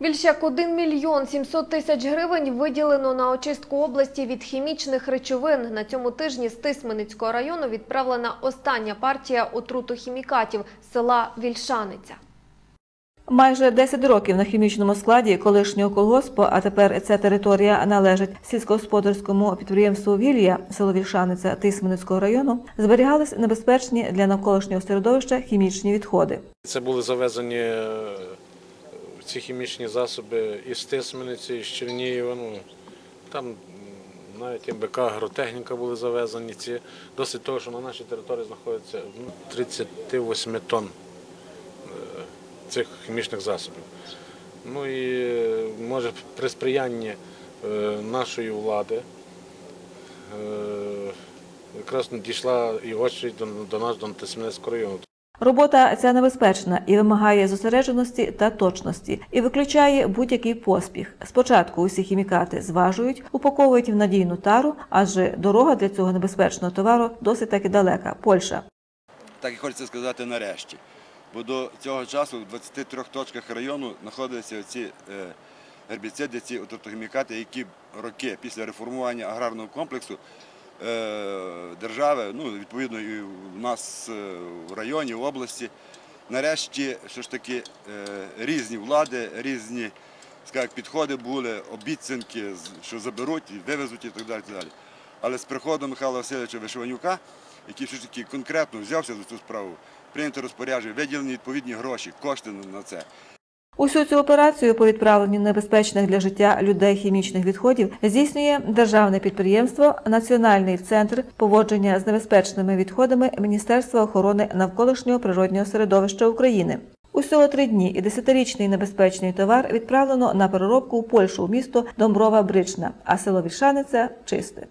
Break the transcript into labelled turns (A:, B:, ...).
A: Більш як 1 мільйон 700 тисяч гривень виділено на очистку області від хімічних речовин. На цьому тижні з Тисменицького району відправлена остання партія отрутохімікатів з села Вільшаниця.
B: Майже 10 років на хімічному складі колишнього колгоспу, а тепер ця територія належить сільськогосподарському підприємству Вілія, село Вільшаниця Тисменицького району, зберігались небезпечні для навколишнього середовища хімічні відходи.
C: Це були завезені ці хімічні засоби із Тисмениці, із Чернігова. Ну, там навіть МБК, агротехніка були завезені. Ці. Досить того, що на нашій території знаходиться ну, 38 тонн е, цих хімічних засобів. Ну і е, може при сприянні е, нашої влади якраз дійшла і очередь до, нас, до Тисменецького району.
B: Робота ця небезпечна і вимагає зосередженості та точності, і виключає будь-який поспіх. Спочатку усі хімікати зважують, упаковують в надійну тару, адже дорога для цього небезпечного товару досить таки далека. Польща.
D: так і хочеться сказати нарешті. Бо до цього часу в 23 точках району знаходилися ці е, гербіциди, ці отрутохімікати, які роки після реформування аграрного комплексу держави, ну відповідно і в нас е, в районі, в області, нарешті що ж таки е, різні влади, різні скажімо, підходи були, обіцянки, що заберуть, вивезуть і так далі. і так далі. Але з приходом Михайла Васильовича Вишиванюка, який все ж таки конкретно взявся за цю справу, прийнято розпорядження, виділені відповідні гроші, кошти на це.
B: Усю цю операцію по відправленню небезпечних для життя людей хімічних відходів здійснює державне підприємство Національний центр поводження з небезпечними відходами Міністерства охорони навколишнього природнього середовища України. Усього три дні і десятирічний небезпечний товар відправлено на переробку у Польщу у місто Домброва Брична, а село Вільшаниця чисте.